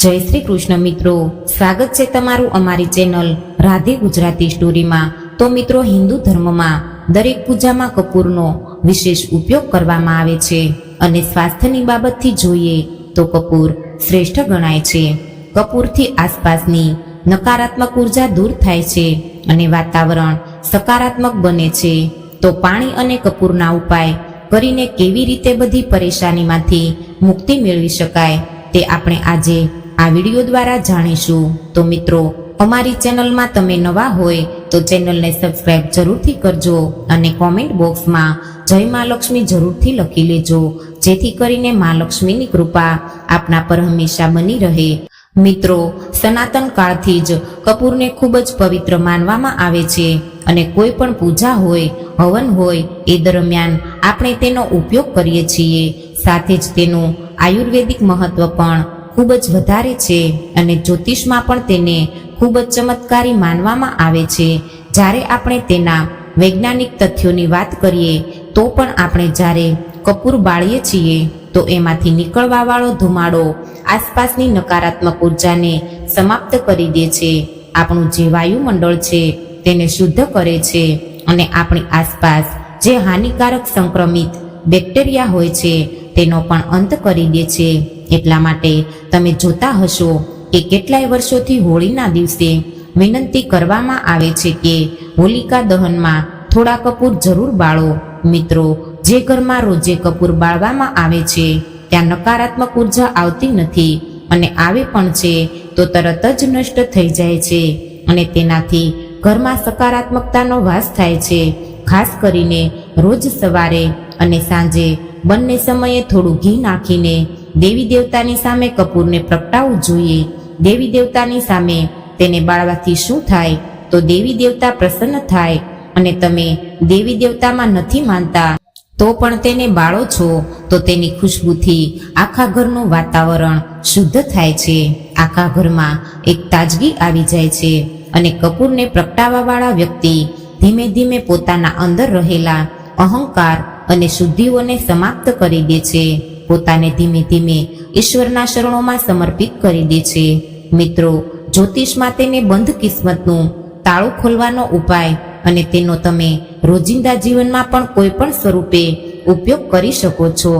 જય શ્રી કૃષ્ણ મિત્રો. સ્વાગત છે તમારું અમારી ચેનલ રાધે ગુજરાતી સ્ટોરીમાં. તો મિત્રો, હિન્દુ ધર્મમાં દરેક પૂજામાં કપૂરનો વિશેષ ઉપયોગ કરવામાં આવે છે અને સ્વાસ્થ્યની બાબતથી જોઈએ તો કપૂર શ્રેષ્ઠ ગણાય છે. કપૂરથી આસપાસની નકારાત્મક ઊર્જા દૂર થાય છે અને વાતાવરણ સકારાત્મક બને છે. તો પાણી અને કપૂરના ઉપાય કરીને કેવી રીતે બધી પરેશાનીમાંથી મુક્તિ મેળવી શકાય તે આપણે આજે આ વીડિયો દ્વારા જાણીશું. તો મિત્રો, અમારી ચેનલમાં તમે નવા હોય તો ચેનલને સબસ્ક્રાઇબ જરૂરથી કરજો અને કોમેન્ટ બોક્સમાં જય મા લક્ષ્મી જરૂરથી લખી લેજો. જેથી કરીને મા લક્ષ્મીની કૃપા આપના પર હંમેશા બની રહે. મિત્રો, સનાતન કાળથી જ કપૂરને ખૂબ જ પવિત્ર માનવામાં આવે છે અને કોઈ પણ પૂજા હોય, હવન હોય, એ દરમિયાન આપણે તેનો ઉપયોગ કરીએ છીએ. સાથે જ તેનું આયુર્વેદિક મહત્વ પણ ખૂબ જ વધારે છે અને જ્યોતિષમાં પણ તેને ખૂબ જ ચમત્કારી માનવામાં આવે છે. જ્યારે આપણે તેના વૈજ્ઞાનિક તથ્યોની વાત કરીએ, તો પણ આપણે જ્યારે કપૂર બાળીએ છીએ, તો એમાંથી નીકળવાવાળો ધુમાડો આસપાસની નકારાત્મક ઉર્જાને સમાપ્ત કરી દે છે. આપણું જે વાયુમંડળ છે, તેને શુદ્ધ કરે છે અને આપણી આસપાસ જે હાનિકારક સંક્રમિત બેક્ટેરિયા હોય છે, તેનો પણ અંત કરી દે છે. એટલા માટે તમે જોતા હશો કે કેટલાય વર્ષોથી હોળીના દિવસે વિનંતી કરવામાં આવે છે કે હોલિકા દહનમાં થોડા કપૂર જરૂર બાળો. મિત્રો, જે ઘરમાં રોજે કપૂર બાળવામાં આવે છે, ત્યાં નકારાત્મક ઊર્જા આવતી નથી અને આવે પણ છે, તો તરત જ નષ્ટ થઈ જાય છે અને તેનાથી ઘરમાં સકારાત્મકતાનો વાસ થાય છે. ખાસ કરીને રોજ સવારે અને સાંજે બંને સમયે થોડું ઘી નાખીને દેવી દેવતાની સામે કપૂરને પ્રગટાવવું જોઈએ. દેવી દેવતાની સામે તેને બાળવાથી શું થાય? તો દેવી દેવતા પ્રસન્ન થાય અને તમે દેવી દેવતામાં નથી માનતા, તો પણ તેને બાળો છો. તો તેની ખુશ્બુથી આખા ઘરનું વાતાવરણ શુદ્ધ થાય છે. આખા ઘરમાં એક તાજગી આવી જાય છે અને કપૂરને પ્રગટાવવાવાળા વ્યક્તિ ધીમે ધીમે પોતાના અંદર રહેલા અહંકાર અને શુદ્ધિઓને સમાપ્ત કરી દે છે. પોતાને ધીમે ધીમે ઈશ્વરના શરણોમાં સમર્પિત કરી દે છે. મિત્રો, જ્યોતિષમાં તેને બંધ કિસ્મતનું તાળું ખોલવાનો ઉપાય અને તેનો તમે રોજિંદા જીવનમાં પણ કોઈ પણ સ્વરૂપે ઉપયોગ કરી શકો છો.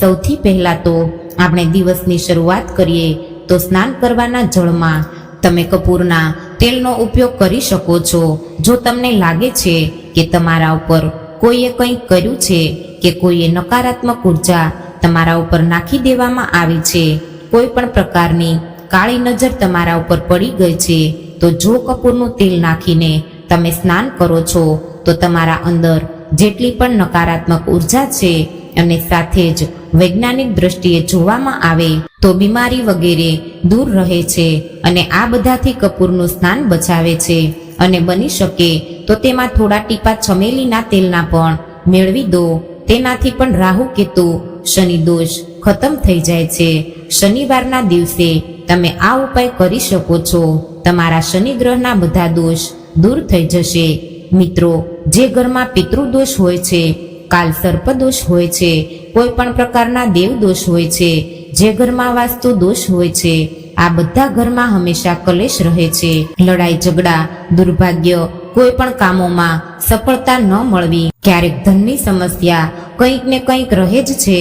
સૌથી પહેલા તો આપણે દિવસની શરૂઆત કરીએ તો સ્નાન કરવાના જળમાં તમે કપૂરના તેલનો ઉપયોગ કરી શકો છો. જો તમને લાગે છે કે તમારા ઉપર કોઈએ કંઈક કર્યું છે કે કોઈએ નકારાત્મક ઊર્જા તમારા ઉપર નાખી દેવામાં આવી છે. કોઈ પણ પ્રકારની કાળી નજર તમારા ઉપર પડી ગઈ છે, તો જો કપૂરનું તેલ નાખીને તમે સ્નાન કરો છો, તો તમારા અંદર જેટલી પણ નકારાત્મક ઊર્જા છે અને સાથે જ વૈજ્ઞાનિક દ્રષ્ટિએ જોવામાં આવે, તો બીમારી વગેરે દૂર રહે છે અને આ બધાથી કપૂરનું સ્નાન બચાવે છે. અને બની શકે તો તેમાં થોડા ટીપા ચમેલીના તેલના પણ મેળવી દો. તેનાથી પણ રાહુ કેતુ શનિ દોષ ખતમ થઈ જાય છે. શનિવારના દિવસે તમે આ ઉપાય કરી શકો છો. તમારા શનિ ગ્રહના બધા દોષ દૂર થઈ જશે. મિત્રો, જે ઘરમાં પિતૃદોષ હોય છે, કાલ સર્પદોષ હોય છે, કોઈ પણ પ્રકારના દેવ દોષ હોય છે, જે ઘરમાં વાસ્તુ દોષ હોય છે, આ બધા ઘરમાં હંમેશા કલેશ રહે છે. લડાઈ ઝઘડા, દુર્ભાગ્ય કોઈ પણ કામોમાં સફળતા ન મળવી. ક્યારેક ધનની સમસ્યા કંઈક ને કંઈક રહે જ છે.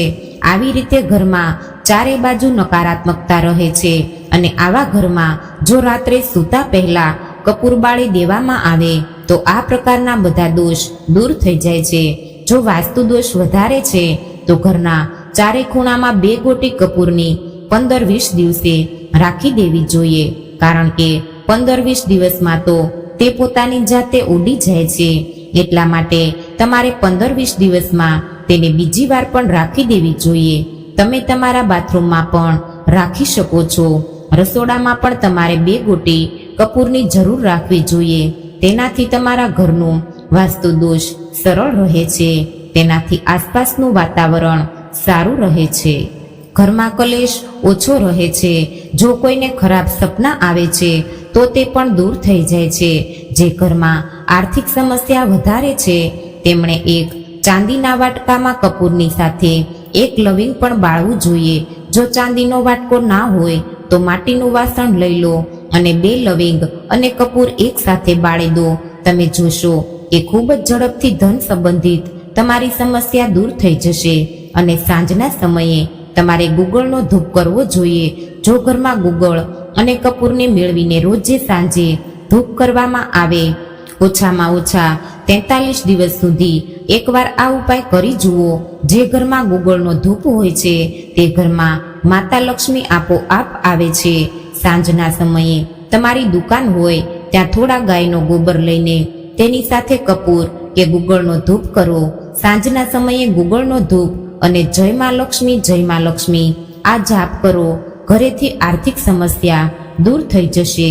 આવી રીતે ઘરમાં ચારે બાજુ નકારાત્મકતા રહે છે અને આવા ઘરમાં જો રાત્રે સૂતા પહેલા કપૂર બાળી દેવામાં આવે, તો આ પ્રકારના બધા દોષ દૂર થઈ જાય છે. જો વાસ્તુ દોષ વધારે છે, તો ઘરના ચારે ખૂણામાં બે ગોટી કપૂરની પંદર વીસ દિવસે રાખી દેવી જોઈએ. કારણ કે પંદર વીસ દિવસમાં તો તે પોતાની જાતે ઉડી જાય છે. એટલા માટે તમારે પંદર વીસ દિવસમાં તેને બીજી વાર પણ રાખી દેવી જોઈએ. તમે તમારા બાથરૂમમાં પણ રાખી શકો છો. રસોડામાં પણ તમારે બે ગોટી કપૂરની જરૂર રાખવી જોઈએ. તેનાથી તમારા ઘરનું વાસ્તુ દોષ સરળ રહે છે. તેનાથી આસપાસનું વાતાવરણ સારું રહે છે. ઘરમાં કલેશ ઓછો રહે છે. જો કોઈને ખરાબ સપના આવે છે તો તે પણ દૂર થઈ જાય છે. જે ઘરમાં આર્થિક સમસ્યા વધારે છે, તેમણે એક ચાંદીના વાટકામાં કપૂરની સાથે એક લવિંગ પણ બાળવું જોઈએ. જો ચાંદીનો વાટકો ના હોય, તો માટીનું વાસણ લઈ લો અને બે લવિંગ અને કપૂર એક સાથે બાળી દો. તમે જોશો કે ખૂબ જ ઝડપથી ધન સંબંધિત તમારી સમસ્યા દૂર થઈ જશે અને સાંજના સમયે તમારે ગુગળનો ધૂપ કરવો જોઈએ. જો ઘરમાં ગુગળ અને કપૂરને મેળવીને રોજે સાંજે ધૂપ કરવામાં આવે. ઓછામાં ઓછા તેતાલીસ દિવસ સુધી એકવાર આ ઉપાય કરી જુઓ. જે ઘરમાં ગુગળનો ધૂપ હોય છે, તે ઘરમાં માતા લક્ષ્મી આપોઆપ આવે છે. સાંજના સમયે તમારી દુકાન હોય, ત્યાં થોડા ગાયનો ગોબર લઈને તેની સાથે કપૂર કે ગુગળનો ધૂપ કરો. સાંજના સમયે ગુગળનો ધૂપ અને જય મા લક્ષ્મી, જય મા લક્ષ્મી આ જાપ કરો. ઘરેથી આર્થિક સમસ્યા દૂર થઈ જશે.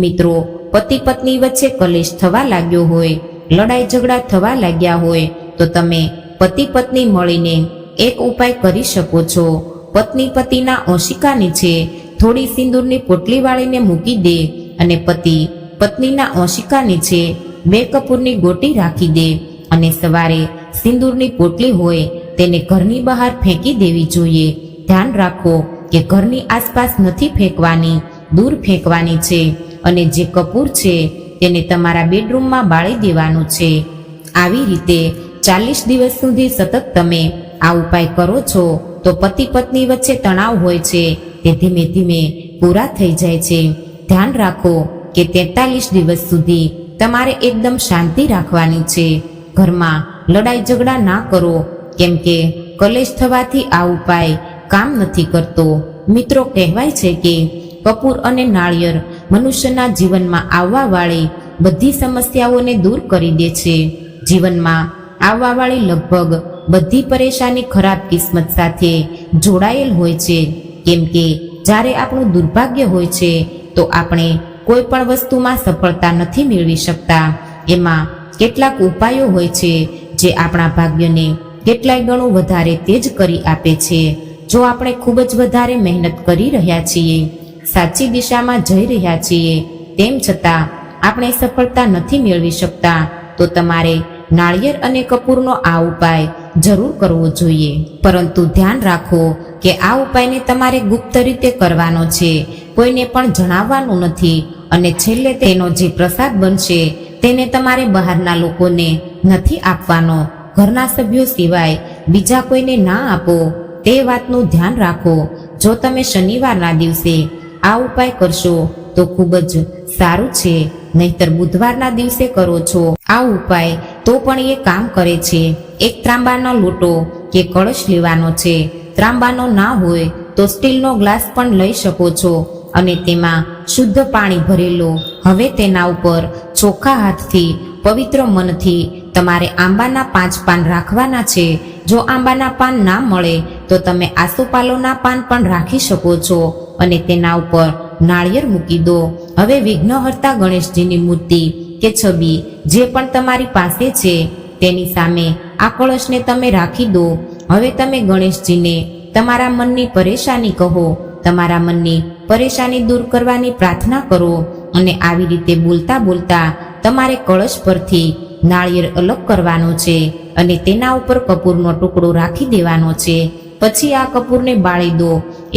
મિત્રો પતિ પત્ની વચ્ચે કલેશ થવા લાગ્યો હોય લડાઈ ઝઘડા થવા લાગ્યા હોય, તો તમે પતિ પત્ની મળીને એક ઉપાય કરી શકો છો. પત્ની પતિના ઓશિકાની નીચે થોડી સિંદૂરની પોટલી વાળીને મૂકી દે અને પતિ પત્નીના ઓશિકાની નીચે બે કપૂરની ગોટી રાખી દે અને સવારે સિંદૂરની પોટલી હોય તેને ઘરની બહાર ફેંકી દેવી જોઈએ. ધ્યાન રાખો કે ઘરની આસપાસ નથી ફેંકવાની, દૂર ફેંકવાની છે અને જે કપૂર છે તેને તમારા બેડરૂમમાં બાળી દેવાનું છે. આવી રીતે ચાલીસ દિવસ સુધી સતત તમે આ ઉપાય કરો છો તો પતિ પત્ની વચ્ચે તણાવ હોય છે તે ધીમે ધીમે પૂરા થઈ જાય છે. ધ્યાન રાખો કે તેતાલીસ દિવસ સુધી તમારે એકદમ શાંતિ રાખવાની છે. ઘરમાં લડાઈ ઝઘડા ના કરો, કેમ કે કલેશ થવાથી આ ઉપાય કામ નથી કરતો. મિત્રો કહેવાય છે કે કપૂર અને નાળિયેર મનુષ્યના જીવનમાં આવવા વાળી બધી સમસ્યાઓને દૂર કરી દે છે. જીવનમાં આવવા વાળી લગભગ બધી પરેશાની ખરાબ કિસ્મત સાથે જોડાયેલ હોય છે. કેમ કે જ્યારે આપણું દુર્ભાગ્ય હોય છે, તો આપણે કોઈ પણ વસ્તુમાં સફળતા નથી મેળવી શકતા. એમાં કેટલાક ઉપાયો હોય છે, જે આપણા ભાગ્યને કેટલાય ગણું વધારે તેજ કરી આપે છે. જો આપણે ખૂબ જ વધારે મહેનત કરી રહ્યા છીએ, સાચી દિશામાં જઈ રહ્યા છીએ, તેમ છતાં આપણે સફળતા નથી મેળવી શકતા, તો તમારે નાળિયેર અને કપૂરનો આ ઉપાય જરૂર કરવો જોઈએ. પરંતુ ધ્યાન રાખો કે આ ઉપાયને તમારે ગુપ્ત રીતે કરવાનો છે, કોઈને પણ જણાવવાનું નથી અને છેલ્લે તેનો જે પ્રસાદ બનશે તેને તમારે બહારના લોકોને નથી આપવાનો. ઘરના સભ્યો સિવાય બીજા કોઈને ના આપો તે વાતનું ધ્યાન રાખો. જો તમે શનિવારના દિવસે આ ઉપાય કરશો, તો ખૂબ જ સારું છે. નહીતર બુધવારના દિવસે કરો છો આ ઉપાય, તો પણ એ કામ કરે છે. એક ત્રાંબાનો લોટો કે કળશ લેવાનો છે. ત્રાંબાનો ના હોય, તો સ્ટીલનો ગ્લાસ પણ લઈ શકો છો અને તેમાં શુદ્ધ પાણી ભરેલો હવે તેના ઉપર ચોખ્ખા હાથથી, પવિત્ર મનથી તમારે આંબાના પાંચ પાન રાખવાના છે. જો આંબાના પાન ના મળે તો તમે આસોપાલોના પાન પણ રાખી શકો છો અને તેના ઉપર નાળિયેર મૂકી દો. હવે વિઘ્નહર્તા ગણેશજીની મૂર્તિ કે છબી જે પણ તમારી પાસે છે, તેની સામે આ કળશને તમે રાખી દો. હવે તમે ગણેશજીને તમારા મનની પરેશાની કહો. તમારા મનની પરેશાની દૂર કરવાની પ્રાર્થના કરો અને આવી રીતે બોલતા બોલતા તમારે કળશ પરથી નાળિયેર અલગ કરવાનો છે અને તેના ઉપર કપૂરનો ટુકડો રાખી દેવાનો છે. પછી આ કપૂરને બાળી દો.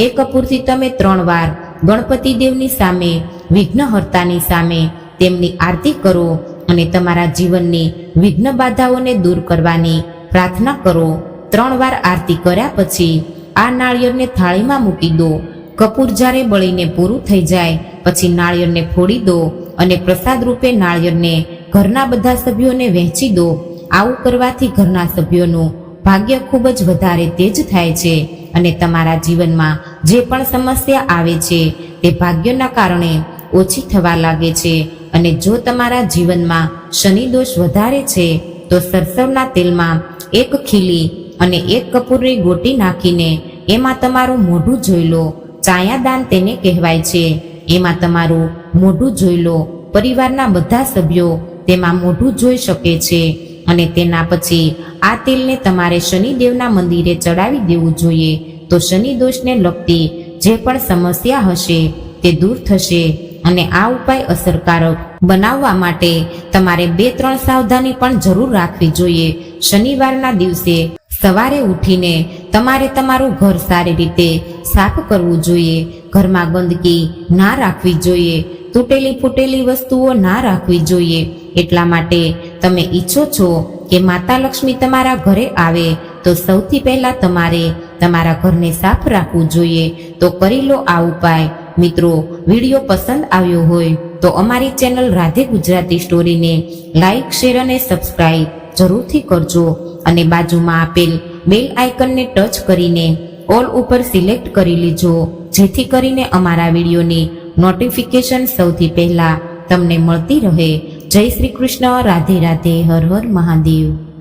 એ કપૂરથી તમે ત્રણ વાર ગણપતિ દેવની સામે વિઘ્નહર્તાની સામે તેમની આરતી કરો અને તમારા જીવનની વિઘ્ન બાધાઓને દૂર કરવાની પ્રાર્થના કરો. ત્રણ વાર આરતી કર્યા પછી આ નાળિયેરને થાળીમાં મૂકી દો. કપૂર જ્યારે બળીને પૂરું થઈ જાય, પછી નાળિયેરને ફોડી દો અને પ્રસાદ રૂપે નાળિયેરને ઘરના બધા સભ્યોને વહેંચી દો. આવું કરવાથી ઘરના સભ્યોનું ભાગ્ય ખૂબ જ વધારે તેજ થાય છે અને તમારા જીવનમાં જે પણ સમસ્યા આવે છે તે ભાગ્યના કારણે ઓછી થવા લાગે છે અને જો તમારા જીવનમાં શનિ દોષ વધારે છે, તો સરસવના તેલમાં એક ખીલી અને એક કપૂરની ગોટી નાખીને એમાં તમારું મોઢું જોઈ લો. ચાયાદાન તેને કહેવાય છે. એમાં તમારું મોઢું જોઈ લો. પરિવારના બધા સભ્યો તેમાં મોઢું જોઈ શકે છે. અને તેના પછી આ તેલને તમારે શનિદેવના મંદિરે ચડાવી દેવું જોઈએ. તો શનિ દોષને લગતી જે પણ સમસ્યા હશે તે દૂર થશે અને આ ઉપાય અસરકારક બનાવવા માટે તમારે બે ત્રણ સાવધાની પણ જરૂર રાખવી જોઈએ. શનિવારના દિવસે સવારે ઉઠીને તમારે તમારું ઘર સારી રીતે સાફ કરવું જોઈએ. ઘરમાં ગંદકી ના રાખવી જોઈએ. તૂટેલી ફૂટેલી વસ્તુઓ ના રાખવી જોઈએ. એટલા માટે તમે ઈચ્છો છો કે માતા લક્ષ્મી તમારા ઘરે આવે, તો સૌથી પહેલા તમારે તમારા ઘરને સાફ રાખવું જોઈએ. તો કરી લો આ ઉપાય. મિત્રો, વીડિયો પસંદ આવ્યો હોય, તો અમારી ચેનલ રાધે ગુજરાતી સ્ટોરીને લાઈક, શેર અને સબસ્ક્રાઈબ જરૂરથી કરજો. અને બાજુમાં આપેલ બેલ આઇકનને ટચ કરીને ઓલ ઉપર સિલેક્ટ કરી લેજો, જેથી કરીને અમારા વિડીયોની નોટિફિકેશન સૌથી પહેલા તમને મળતી રહે. જય શ્રી કૃષ્ણ રાધે રાધે હર હર મહાદેવ.